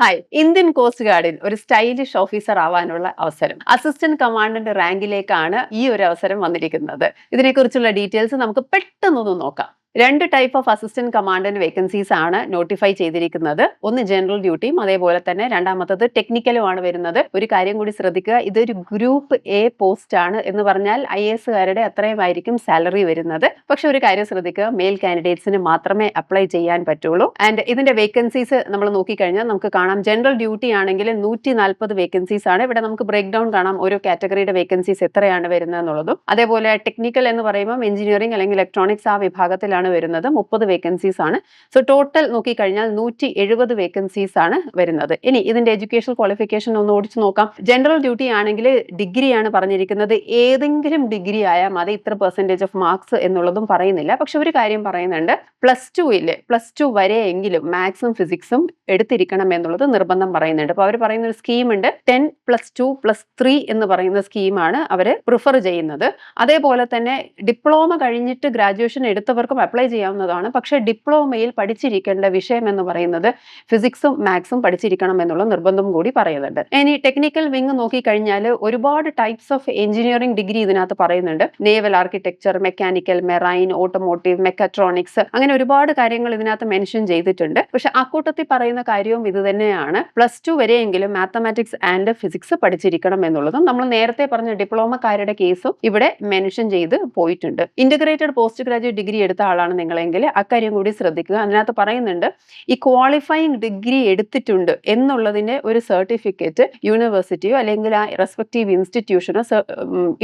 Hi Indian coast ഗാർഡിൽ ഒരു stylish officer ആവാനുള്ള അവസരം. അസിസ്റ്റന്റ് കമാൻഡന്റ് റാങ്കിലേക്കാണ് ഈ ഒരു അവസരം വന്നിരിക്കുന്നത്. ഇതിനെക്കുറിച്ചുള്ള ഡീറ്റെയിൽസ് നമുക്ക് പെട്ടെന്നൊന്ന് നോക്കാം. രണ്ട് type of assistant commandant vacancies ആണ് നോട്ടിഫൈ ചെയ്തിരിക്കുന്നത്. ഒന്ന് ജനറൽ ഡ്യൂട്ടിയും അതേപോലെ തന്നെ രണ്ടാമത്തത് ടെക്നിക്കലുമാണ് വരുന്നത്. ഒരു കാര്യം കൂടി ശ്രദ്ധിക്കുക ഇതൊരു ഗ്രൂപ്പ് എ പോസ്റ്റ് ആണ് എന്ന് പറഞ്ഞാൽ ഐ അത്രയും ആയിരിക്കും സാലറി വരുന്നത്. പക്ഷെ ഒരു കാര്യം ശ്രദ്ധിക്കുക മെയിൽ കാൻഡിഡേറ്റ്സിന് മാത്രമേ അപ്ലൈ ചെയ്യാൻ പറ്റുള്ളൂ. ആൻഡ് ഇതിന്റെ വേക്കൻസീസ് നമ്മൾ നോക്കിക്കഴിഞ്ഞാൽ നമുക്ക് കാണാം ജനറൽ ഡ്യൂട്ടി ആണെങ്കിൽ നൂറ്റി നാൽപ്പത് വേക്കൻസീസ് ആണ്. ഇവിടെ നമുക്ക് ബ്രേക്ക് ഡൗൺ കാണാം ഓരോ കാറ്റഗറിയുടെ വേക്കൻസീസ് എത്രയാണ് വരുന്നത് എന്നുള്ളതും അതേപോലെ ടെക്നിക്കൽ എന്ന് പറയുമ്പോൾ എഞ്ചിനീയറിംഗ് അല്ലെങ്കിൽ ഇലക്ട്രോണിക്സ് ആ വിഭാഗത്തിലാണ് വരുന്നത്. മുപ്പത് വേക്കൻസീസ് ആണ്. സോ ടോട്ടൽ നോക്കിക്കഴിഞ്ഞാൽ നൂറ്റി എഴുപത് വേക്കൻസീസ് ആണ് വരുന്നത്. ഇനി ഇതിന്റെ എഡ്യൂക്കേഷൻ ക്വാളിഫിക്കേഷൻ ഒന്ന് ഓടിച്ചു നോക്കാം. ജനറൽ ഡ്യൂട്ടി ആണെങ്കിൽ ഡിഗ്രിയാണ് പറഞ്ഞിരിക്കുന്നത്. ഏതെങ്കിലും ഡിഗ്രി ആയാൽ മതി. ഇത്ര പെർസെന്റേജ് ഓഫ് മാർക്സ് എന്നുള്ളതും പറയുന്നില്ല. പക്ഷെ ഒരു കാര്യം പറയുന്നുണ്ട്. പ്ലസ് ടുവിൽ പ്ലസ് ടു വരെയെങ്കിലും മാത്സും ഫിസിക്സും എടുത്തിരിക്കണം എന്നുള്ളത് നിർബന്ധം പറയുന്നുണ്ട്. അപ്പോൾ അവർ പറയുന്ന ഒരു സ്കീമുണ്ട് ten plus two plus three എന്ന് പറയുന്ന സ്കീമാണ് അവർ പ്രിഫർ ചെയ്യുന്നത്. അതേപോലെ തന്നെ ഡിപ്ലോമ കഴിഞ്ഞിട്ട് ഗ്രാജുവേഷൻ എടുത്തവർക്കും അപ്ലൈ ചെയ്യാവുന്നതാണ്. പക്ഷേ ഡിപ്ലോമയിൽ പഠിച്ചിരിക്കേണ്ട വിഷയം എന്ന് പറയുന്നത് ഫിസിക്സും മാത്സും പഠിച്ചിരിക്കണം എന്നുള്ള നിർബന്ധം കൂടി പറയുന്നുണ്ട്. ഇനി ടെക്നിക്കൽ വിങ് നോക്കിക്കഴിഞ്ഞാൽ ഒരുപാട് ടൈപ്സ് ഓഫ് എഞ്ചിനീയറിംഗ് ഡിഗ്രി ഇതിനകത്ത് പറയുന്നുണ്ട്. Naval architecture mechanical marine automotive mechatronics അങ്ങനെ ഒരുപാട് കാര്യങ്ങൾ ഇതിനകത്ത് മെൻഷൻ ചെയ്തിട്ടുണ്ട്. പക്ഷെ അക്കൂട്ടത്തിൽ പറയുന്ന കാര്യവും ഇത് തന്നെയാണ്. പ്ലസ് ടു വരെയെങ്കിലും മാത്തമാറ്റിക്സ് ആൻഡ് ഫിസിക്സ് പഠിച്ചിരിക്കണം എന്നുള്ളതും നമ്മൾ നേരത്തെ പറഞ്ഞ ഡിപ്ലോമക്കാരുടെ കേസും ഇവിടെ മെൻഷൻ ചെയ്ത് പോയിട്ടുണ്ട്. ഇന്റഗ്രേറ്റഡ് പോസ്റ്റ് ഗ്രാജുവേറ്റ് ഡിഗ്രി എടുത്ത ആളാണ് നിങ്ങളെങ്കിൽ അക്കാര്യം കൂടി ശ്രദ്ധിക്കുക. അതിനകത്ത് പറയുന്നുണ്ട് ഈ ക്വാളിഫയിങ് ഡിഗ്രി എടുത്തിട്ടുണ്ട് എന്നുള്ളതിന്റെ ഒരു സർട്ടിഫിക്കറ്റ് യൂണിവേഴ്സിറ്റിയോ അല്ലെങ്കിൽ ആ റെസ്പെക്റ്റീവ് ഇൻസ്റ്റിറ്റ്യൂഷനോ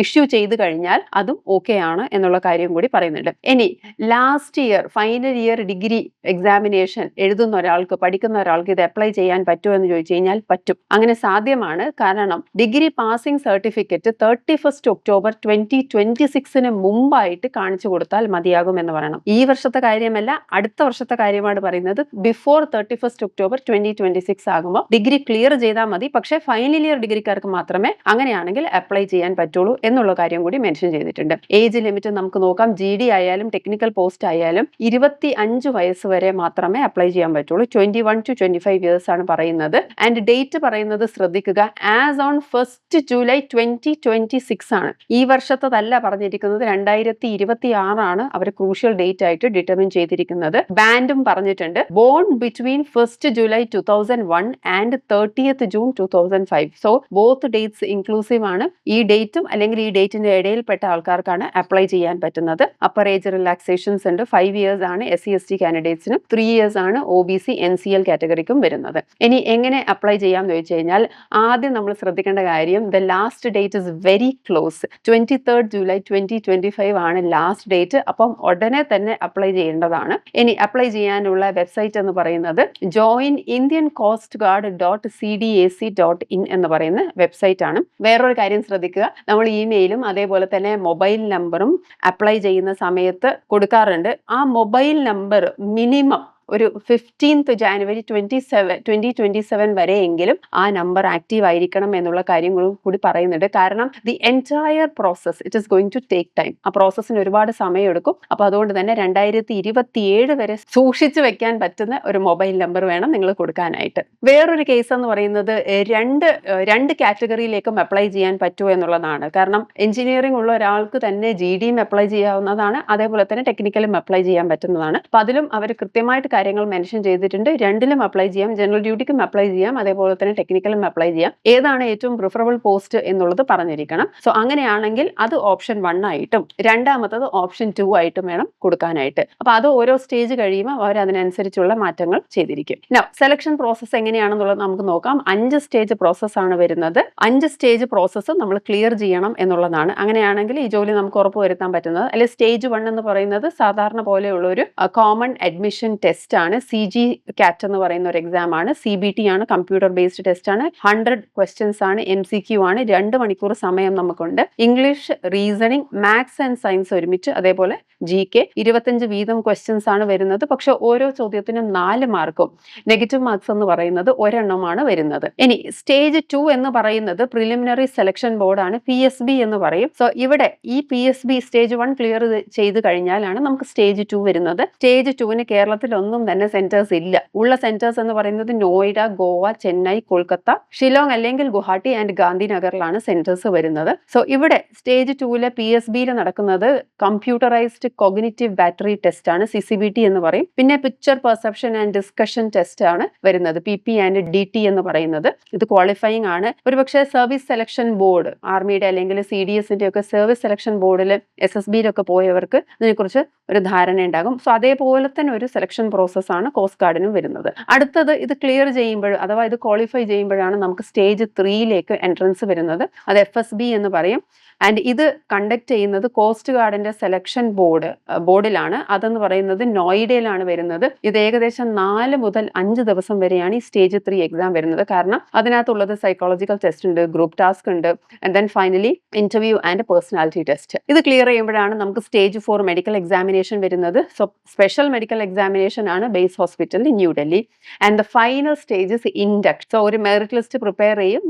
ഇഷ്യൂ ചെയ്ത് കഴിഞ്ഞാൽ അതും ഓക്കെ ആണ് എന്നുള്ള കാര്യം കൂടി പറയുന്നുണ്ട്. ഇനി last year final year degree examination എഴുതുന്ന ഒരാൾക്ക് പഠിക്കുന്ന ഒരാൾക്ക് ഇത് അപ്ലൈ ചെയ്യാൻ പറ്റുമോ എന്ന് ചോദിച്ചു കഴിഞ്ഞാൽ പറ്റും. അങ്ങനെ സാധ്യമാണ്. കാരണം degree passing certificate thirty first October twenty twenty സിക്സിന് മുമ്പായിട്ട് കാണിച്ചു കൊടുത്താൽ മതിയാകും എന്ന് പറയണം. ഈ വർഷത്തെ കാര്യമല്ല അടുത്ത വർഷത്തെ കാര്യമാണ് പറയുന്നത്. Before thirty first October twenty twenty six ആകുമ്പോൾ ഡിഗ്രി ക്ലിയർ ചെയ്താൽ മതി. പക്ഷേ ഫൈനൽ ഇയർ ഡിഗ്രിക്കാർക്ക് മാത്രമേ അങ്ങനെയാണെങ്കിൽ അപ്ലൈ ചെയ്യാൻ പറ്റുള്ളൂ എന്നുള്ള കാര്യം കൂടി മെൻഷൻ ചെയ്തിട്ടുണ്ട്. ഏജ് ലിമിറ്റ് നമുക്ക് നോക്കാം. ജി ഡി ആയാലും ടെക്നിക്കൽ പോസ്റ്റ് ആയാലും ഇരുപത്തി അഞ്ച് വയസ്സ് വരെ മാത്രമേ അപ്ലൈ ചെയ്യാൻ പറ്റുള്ളൂ. Twenty one to twenty five years ആണ് പറയുന്നത്. ആൻഡ് ഡേറ്റ് പറയുന്നത് ശ്രദ്ധിക്കുക. As on first July twenty twenty six ആണ്. ഈ വർഷത്തതല്ല പറഞ്ഞിരിക്കുന്നത്. രണ്ടായിരത്തി ഇരുപത്തി ആറാണ് അവർ ക്രൂഷ്യൽ ഡേറ്റ് ആയിട്ട് ഡിറ്റർമിൻ ചെയ്തിരിക്കുന്നത്. ബാൻഡും പറഞ്ഞിട്ടുണ്ട്. Born between first July two thousand one and thirtieth June two thousand five so both dates inclusive ആണ്. ഈ ഡേറ്റും അല്ലെങ്കിൽ ഈ ഡേറ്റിന്റെ ഇടയിൽപ്പെട്ട ആൾക്കാർക്കാണ് അപ്ലൈ ചെയ്യാൻ പറ്റുന്നത്. അപ്പർ ഏജ് റിലാക്സേഷൻസ് ഉണ്ട്. ഫൈവ് ഇയേഴ്സ് ആണ് എസ് സി എസ് ടി കാൻഡിഡേറ്റ്സിനും ത്രീ ഇയേഴ്സ് ആണ് O B C N C L കാറ്റഗറിക്കും വരുന്നത്. ഇനി എങ്ങനെ അപ്ലൈ ചെയ്യാം എന്ന് ചോദിച്ചു കഴിഞ്ഞാൽ ആദ്യം നമ്മൾ ശ്രദ്ധിക്കേണ്ട കാര്യം the last date is very close twenty third July twenty twenty five ആണ് ലാസ്റ്റ് ഡേറ്റ് അപ്പം ഉടനെ തന്നെ അപ്ലൈ ചെയ്യേണ്ടതാണ്. ഇനി അപ്ലൈ ചെയ്യാനുള്ള വെബ്സൈറ്റ് എന്ന് പറയുന്നത് join Indian coast guard dot C D A C dot in എന്ന് പറയുന്ന വെബ്സൈറ്റ് ആണ്. വേറൊരു കാര്യം ശ്രദ്ധിക്കുക. നമ്മൾ ഇമെയിലും അതേപോലെ തന്നെ മൊബൈൽ നമ്പറും അപ്ലൈ ചെയ്യുന്ന സമയത്ത് കൊടുക്കാറുണ്ട്. ആ മൊബൈൽ നമ്പർ മിനിമം ഒരു fifteenth January twenty seven twenty twenty seven വരെയെങ്കിലും ആ നമ്പർ ആക്റ്റീവ് ആയിരിക്കണം എന്നുള്ള കാര്യങ്ങളും കൂടി പറയുന്നുണ്ട്. കാരണം the entire process it is going to take time ആ പ്രോസസ്സിന് ഒരുപാട് സമയം എടുക്കും അപ്പോൾ അതുകൊണ്ട് തന്നെ രണ്ടായിരത്തി ഇരുപത്തിയേഴ് വരെ സൂക്ഷിച്ചു വെക്കാൻ പറ്റുന്ന ഒരു മൊബൈൽ നമ്പർ വേണം നിങ്ങൾ കൊടുക്കാനായിട്ട്. വേറൊരു കേസ് എന്ന് പറയുന്നത് രണ്ട് രണ്ട് കാറ്റഗറിയിലേക്കും അപ്ലൈ ചെയ്യാൻ പറ്റുമോ എന്നുള്ളതാണ്. കാരണം എഞ്ചിനീയറിംഗ് ഉള്ള ഒരാൾക്ക് തന്നെ ജി ഡിയും അപ്ലൈ ചെയ്യാവുന്നതാണ്. അതേപോലെ തന്നെ ടെക്നിക്കലും അപ്ലൈ ചെയ്യാൻ പറ്റുന്നതാണ്. അപ്പം അതിലും അവർ കൃത്യമായിട്ട് കാര്യങ്ങൾ മെൻഷൻ ചെയ്തിട്ടുണ്ട്. രണ്ടിലും അപ്ലൈ ചെയ്യാം. ജനറൽ ഡ്യൂട്ടിക്കും അപ്ലൈ ചെയ്യാം. അതേപോലെ തന്നെ ടെക്നിക്കലും അപ്ലൈ ചെയ്യാം. ഏതാണ് ഏറ്റവും പ്രിഫറബിൾ പോസ്റ്റ് എന്നുള്ളത് പറഞ്ഞിരിക്കണം. സോ അങ്ങനെയാണെങ്കിൽ അത് ഓപ്ഷൻ വൺ ആയിട്ടും രണ്ടാമത്തത് ഓപ്ഷൻ ടു ആയിട്ടും വേണം കൊടുക്കാനായിട്ട്. അപ്പൊ അത് ഓരോ സ്റ്റേജ് കഴിയുമ്പോൾ അവർ അതിനനുസരിച്ചുള്ള മാറ്റങ്ങൾ ചെയ്തിരിക്കും. സെലക്ഷൻ പ്രോസസ്സ് എങ്ങനെയാണെന്നുള്ളത് നമുക്ക് നോക്കാം. അഞ്ച് സ്റ്റേജ് പ്രോസസ് ആണ് വരുന്നത്. അഞ്ച് സ്റ്റേജ് പ്രോസസ്സ് നമ്മൾ ക്ലിയർ ചെയ്യണം എന്നുള്ളതാണ്. അങ്ങനെയാണെങ്കിൽ ഈ ജോലി നമുക്ക് ഉറപ്പ് വരുത്താൻ പറ്റുന്നത്. അല്ലെങ്കിൽ സ്റ്റേജ് വൺ എന്ന് പറയുന്നത് സാധാരണ പോലെയുള്ള ഒരു കോമൺ അഡ്മിഷൻ ടെസ്റ്റ് ആണ്. സി ജി കാറ്റ് എന്ന് പറയുന്ന ഒരു എക്സാം ആണ്. സി ബി ടി ആണ് കമ്പ്യൂട്ടർ ബേസ്ഡ് ടെസ്റ്റ് ആണ്. ഹൺഡ്രഡ് ക്വസ്റ്റ്യൻസ് ആണ് എം സി ക്യു ആണ്. രണ്ട് മണിക്കൂർ സമയം നമുക്കുണ്ട്. English reasoning maths and science ഒരുമിച്ച് അതേപോലെ ജി കെ ഇരുപത്തഞ്ച് വീതം ക്വസ്റ്റ്യൻസ് ആണ് വരുന്നത്. പക്ഷെ ഓരോ ചോദ്യത്തിനും നാല് മാർക്കും നെഗറ്റീവ് മാർക്സ് എന്ന് പറയുന്നത് ഒരെണ്ണമാണ് വരുന്നത്. ഇനി സ്റ്റേജ് ടു എന്ന് പറയുന്നത് പ്രിലിമിനറി സെലക്ഷൻ ബോർഡാണ് പി എസ് ബി എന്ന് പറയും. സോ ഇവിടെ ഈ P S B stage one clear ചെയ്ത് കഴിഞ്ഞാലാണ് നമുക്ക് സ്റ്റേജ് ടു വരുന്നത്. സ്റ്റേജ് ടുവിന് കേരളത്തിൽ ഒന്നും സ്റ്റേറ്റുകളിലൊന്നും തന്നെ സെന്റേഴ്സ് ഇല്ല. ഉള്ള സെന്റേഴ്സ് എന്ന് പറയുന്നത് നോയിഡ ഗോവ ചെന്നൈ കൊൽക്കത്ത ഷിലോങ് അല്ലെങ്കിൽ ഗുവാഹട്ടി ആൻഡ് ഗാന്ധിനഗറിലാണ് സെന്റേഴ്സ് വരുന്നത്. സോ ഇവിടെ സ്റ്റേജ് ടൂവിലെ പി എസ് ബിയിൽ നടക്കുന്നത് കമ്പ്യൂട്ടറൈസ്ഡ് കോഗ്നിറ്റീവ് ബാറ്ററി ടെസ്റ്റ് ആണ് സി സി ബി ടി എന്ന് പറയും. പിന്നെ picture perception and discussion test ആണ് വരുന്നത് P P and D T എന്ന് പറയുന്നത്. ഇത് ക്വാളിഫയിങ് ആണ്. ഒരുപക്ഷെ സർവീസ് സെലക്ഷൻ ബോർഡ് ആർമിയുടെ അല്ലെങ്കിൽ സി ഡി എസിന്റെ ഒക്കെ സർവീസ് സെലക്ഷൻ ബോർഡിൽ എസ് എസ് ബിയിലൊക്കെ പോയവർക്ക് ഇതിനെക്കുറിച്ച് ഒരു ധാരണ ഉണ്ടാകും സോ അതേപോലെ തന്നെ ഒരു സെലക്ഷൻ പ്രോസസ്സാണ് കോസ്റ്റ് ഗാർഡിനും വരുന്നത്. അടുത്തത് ഇത് ക്ലിയർ ചെയ്യുമ്പോൾ അഥവാ ഇത് ക്വാളിഫൈ ചെയ്യുമ്പോഴാണ് നമുക്ക് സ്റ്റേജ് ത്രീയിലേക്ക് എൻട്രൻസ് വരുന്നത്. അത് എഫ് എസ് ബി എന്ന് പറയും. ആൻഡ് ഇത് കണ്ടക്ട് ചെയ്യുന്നത് കോസ്റ്റ് ഗാർഡിന്റെ സെലക്ഷൻ ബോർഡ് ബോർഡിലാണ് അതെന്ന് പറയുന്നത് നോയിഡയിലാണ് വരുന്നത്. ഇത് ഏകദേശം നാല് മുതൽ അഞ്ച് ദിവസം വരെയാണ് ഈ സ്റ്റേജ് ത്രീ എക്സാം വരുന്നത്. കാരണം അതിനകത്തുള്ളത് സൈക്കോളജിക്കൽ ടെസ്റ്റ് ഉണ്ട് ഗ്രൂപ്പ് ടാസ്ക് ഉണ്ട് and then finally interview and personality test ഇത് ക്ലിയർ ചെയ്യുമ്പോഴാണ് നമുക്ക് സ്റ്റേജ് ഫോർ മെഡിക്കൽ എക്സാമിനേഷൻ വരുന്നത്. സോ സ്പെഷ്യൽ മെഡിക്കൽ എക്സാമിനേഷൻ ആണ് ബേസ് ഹോസ്പിറ്റലിൽ New Delhi and the final stages induct so ഒരു മെറിറ്റ് ലിസ്റ്റ് പ്രിപ്പയർ ചെയ്യും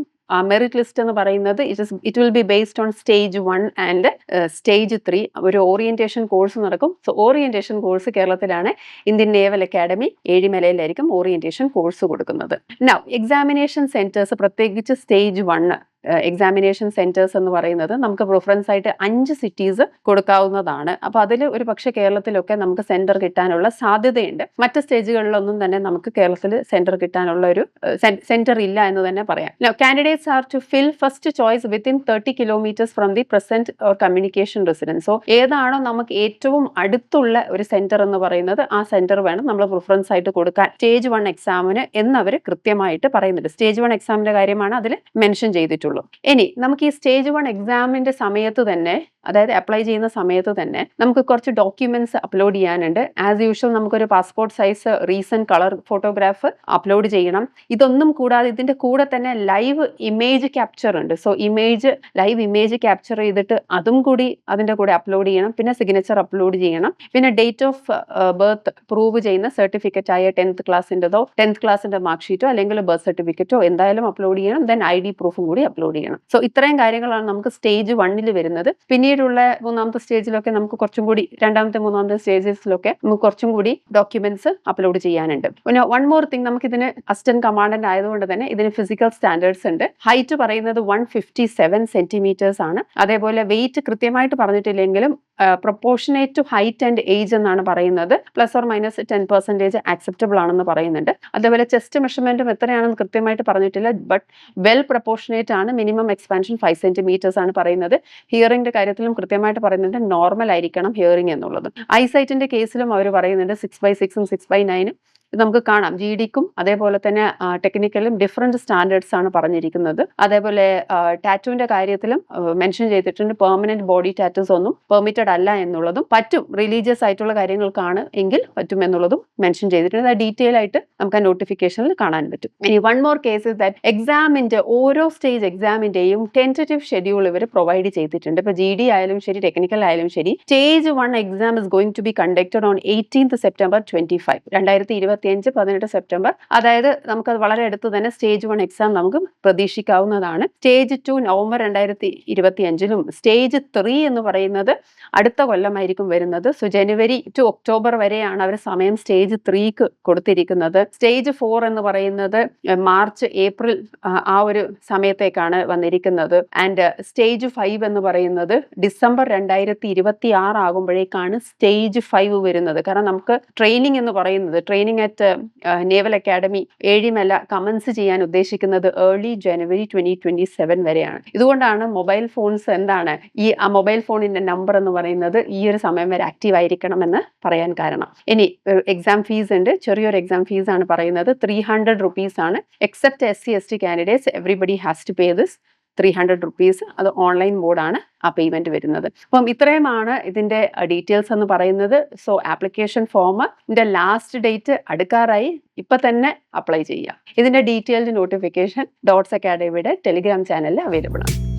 മെറിറ്റ് ലിസ്റ്റ് എന്ന് പറയുന്നത് it is it will be based on stage one and stage three ഒരു orientation course നടക്കും. So orientation course കേരളത്തിലാണ് Indian naval academy ഏഴിമലയിലായിരിക്കും orientation course കൊടുക്കുന്നത്. Now examination centres പ്രത്യേകിച്ച് സ്റ്റേജ് വണ്ണ് എക്സാമിനേഷൻ സെന്റേഴ്സ് എന്ന് പറയുന്നത് നമുക്ക് പ്രിഫറൻസ് ആയിട്ട് അഞ്ച് സിറ്റീസ് കൊടുക്കാവുന്നതാണ്. അപ്പോൾ അതിൽ ഒരു പക്ഷേ കേരളത്തിലൊക്കെ നമുക്ക് സെന്റർ കിട്ടാനുള്ള സാധ്യതയുണ്ട്. മറ്റ് സ്റ്റേജുകളിലൊന്നും തന്നെ നമുക്ക് കേരളത്തിൽ സെന്റർ കിട്ടാനുള്ള ഒരു സെന്റർ ഇല്ല എന്ന് തന്നെ പറയാം. Candidates are to fill first choice within thirty kilometres from the present or communication residence so ഏതാണോ നമുക്ക് ഏറ്റവും അടുത്തുള്ള ഒരു സെന്റർ എന്ന് പറയുന്നത് ആ സെന്റർ വേണം നമ്മൾ പ്രിഫറൻസ് ആയിട്ട് കൊടുക്കാൻ. സ്റ്റേജ് വൺ എക്സാമിന് എന്നവർ കൃത്യമായിട്ട് പറയുന്നുണ്ട്. സ്റ്റേജ് വൺ എക്സാമിന്റെ കാര്യമാണ് അതിൽ മെൻഷൻ ചെയ്തിട്ടുള്ളൂ ഇനി നമുക്ക് ഈ സ്റ്റേജ് വൺ എക്സാമിന്റെ സമയത്ത് തന്നെ അതായത് അപ്ലൈ ചെയ്യുന്ന സമയത്ത് തന്നെ നമുക്ക് കുറച്ച് ഡോക്യുമെന്റ്സ് അപ്ലോഡ് ചെയ്യാനുണ്ട്. ആസ് യൂഷ്വൽ നമുക്കൊരു passport size recent colour photograph upload ചെയ്യണം. ഇതൊന്നും കൂടാതെ ഇതിന്റെ കൂടെ തന്നെ ലൈവ് ഇമേജ് ക്യാപ്ചർ ഉണ്ട്. So image live image capture ചെയ്തിട്ട് അതും കൂടി അതിന്റെ കൂടെ അപ്ലോഡ് ചെയ്യണം. പിന്നെ സിഗ്നേച്ചർ അപ്ലോഡ് ചെയ്യണം. പിന്നെ ഡേറ്റ് ഓഫ് ബർത്ത് പ്രൂവ് ചെയ്യുന്ന സർട്ടിഫിക്കറ്റ് ആയ ടെൻത്ത് ക്ലാസ്സിന്റെതോ ടെൻത്ത് ക്ലാസ്സിന്റെ മാർക്ക് ഷീറ്റോ അല്ലെങ്കിൽ ബർത്ത് സർട്ടിഫിക്കറ്റോ എന്തായാലും അപ്ലോഡ് ചെയ്യണം. ദെൻ ഐ ഡി പ്രൂഫും കൂടി അപ്ലോഡ് ചെയ്യണം. സോ ഇത്രയും കാര്യങ്ങളാണ് നമുക്ക് സ്റ്റേജ് വണ്ണിൽ വരുന്നത്. പിന്നീടുള്ള മൂന്നാമത്തെ സ്റ്റേജിലൊക്കെ നമുക്ക് കുറച്ചും കൂടി രണ്ടാമത്തെ മൂന്നാമത്തെ സ്റ്റേജസിലൊക്കെ നമുക്ക് കുറച്ചും കൂടി ഡോക്യുമെന്റ്സ് അപ്ലോഡ് ചെയ്യാനുണ്ട്. പിന്നെ വൺ മോർ തിങ് നമുക്ക് ഇതിന് അസിസ്റ്റന്റ് കമാൻഡന്റ് ആയതുകൊണ്ട് തന്നെ ഇതിന് ഫിസിക്കൽ സ്റ്റാൻഡേർഡ്സ് ഉണ്ട്. ഹൈറ്റ് പറയുന്നത് വൺ ഫിഫ്റ്റി സെവൻ സെന്റിമീറ്റേഴ്സ് ആണ്. അതേപോലെ വെയിറ്റ് കൃത്യമായിട്ട് പറഞ്ഞിട്ടില്ലെങ്കിലും proportionate to height and age എന്നാണ് പറയുന്നത്. Plus or minus ten percentage acceptable ആണെന്ന് പറയുന്നുണ്ട്. അതേപോലെ ചെസ്റ്റ് മെഷർമെന്റും എത്രയാണെന്ന് കൃത്യമായിട്ട് പറഞ്ഞിട്ടില്ല. ബട്ട് വെൽ പ്രൊപ്പോർഷനേറ്റ് ആണ്. മിനിമം എക്സ്പാൻഷൻ ഫൈവ് സെന്റിമീറ്റേഴ്സ് ആണ് പറയുന്നത്. ഹിയറിംഗിന്റെ കാര്യത്തിലും കൃത്യമായിട്ട് പറയുന്നുണ്ട്. നോർമൽ ആയിരിക്കണം ഹിയറിംഗ് എന്നുള്ളത്. ഐസൈറ്റിന്റെ കേസിലും അവർ പറയുന്നുണ്ട്. സിക്സ് ബൈ സിക്സും സിക്സ് ബൈ നയനും ഇത് നമുക്ക് കാണാം. ജി ഡിക്കും അതേപോലെ തന്നെ ടെക്നിക്കലും ഡിഫറെന്റ് സ്റ്റാൻഡേർഡ്സ് ആണ് പറഞ്ഞിരിക്കുന്നത്. അതേപോലെ ടാറ്റുവിന്റെ കാര്യത്തിലും മെൻഷൻ ചെയ്തിട്ടുണ്ട്. പെർമനന്റ് ബോഡി ടാറ്റൂസ് ഒന്നും പെർമിറ്റഡ് അല്ല എന്നുള്ളതും പറ്റും. റിലീജിയസ് ആയിട്ടുള്ള കാര്യങ്ങൾക്കാണ് എങ്കിൽ പറ്റും എന്നുള്ളതും മെൻഷൻ ചെയ്തിട്ടുണ്ട്. അത് ഡീറ്റെയിൽ ആയിട്ട് നമുക്ക് ആ നോട്ടിഫിക്കേഷനിൽ കാണാൻ പറ്റും. ഇനി one more case is that എക്സാമിന്റെ ഓരോ സ്റ്റേജ് എക്സാമിന്റെയും ടെന്റേറ്റീവ് ഷെഡ്യൂൾ ഇവർ പ്രൊവൈഡ് ചെയ്തിട്ടുണ്ട്. ഇപ്പോൾ ജി ഡി ആയാലും ശരി ടെക്നിക്കൽ ആയാലും ശരി stage one exam is going to be conducted on eighteenth September twenty five രണ്ടായിരത്തി ഇരുപത്തി ഇരുപത്തിയഞ്ച് പതിനെട്ട് സെപ്റ്റംബർ. അതായത് നമുക്കത് വളരെ അടുത്ത് തന്നെ സ്റ്റേജ് വൺ എക്സാം നമുക്ക് പ്രതീക്ഷിക്കാവുന്നതാണ്. സ്റ്റേജ് ടു നവംബർ രണ്ടായിരത്തി ഇരുപത്തി അഞ്ചിലും സ്റ്റേജ് ത്രീ എന്ന് പറയുന്നത് അടുത്ത കൊല്ലമായിരിക്കും വരുന്നത്. സോ ജനുവരി ടു ഒക്ടോബർ വരെയാണ് അവർ സമയം സ്റ്റേജ് ത്രീക്ക് കൊടുത്തിരിക്കുന്നത്. സ്റ്റേജ് ഫോർ എന്ന് പറയുന്നത് മാർച്ച് ഏപ്രിൽ ആ ഒരു സമയത്തേക്കാണ് വന്നിരിക്കുന്നത്. ആൻഡ് സ്റ്റേജ് ഫൈവ് എന്ന് പറയുന്നത് ഡിസംബർ രണ്ടായിരത്തി ഇരുപത്തി ആറ് ആകുമ്പോഴേക്കാണ് സ്റ്റേജ് ഫൈവ് വരുന്നത്. കാരണം നമുക്ക് ട്രെയിനിങ് എന്ന് പറയുന്നത് training at naval academy Ezhimala commence ചെയ്യാൻ ഉദ്ദേശിക്കുന്നത് early January twenty twenty seven വരെയാണ്. ഇതുകൊണ്ടാണ് മൊബൈൽ ഫോൺസ് എന്താണ് ഈ ആ മൊബൈൽ ഫോണിന്റെ നമ്പർ എന്ന് പറയുന്നത് ഈ ഒരു സമയം വരെ ആക്റ്റീവ് ആയിരിക്കണം എന്ന് പറയാൻ കാരണം. ഇനി എക്സാം ഫീസ് ഉണ്ട്. ചെറിയൊരു എക്സാം ഫീസ് ആണ് പറയുന്നത്. ത്രീ ഹൺഡ്രഡ് റുപ്പീസ് ആണ്. Except S C S T candidates everybody has to pay this three hundred rupees അത് ഓൺലൈൻ മോഡാണ് ആ പേയ്മെന്റ് വരുന്നത്. അപ്പം ഇത്രയുമാണ് ഇതിന്റെ ഡീറ്റെയിൽസ് എന്ന് പറയുന്നത്. സോ ആപ്ലിക്കേഷൻ ഫോമിന്റെ ലാസ്റ്റ് ഡേറ്റ് അടുക്കാറായി. ഇപ്പൊ തന്നെ അപ്ലൈ ചെയ്യുക. ഇതിന്റെ ഡീറ്റെയിൽഡ് നോട്ടിഫിക്കേഷൻ ഡോട്ട്സ് അക്കാഡമിയുടെ ടെലിഗ്രാം ചാനലിൽ അവൈലബിൾ ആണ്.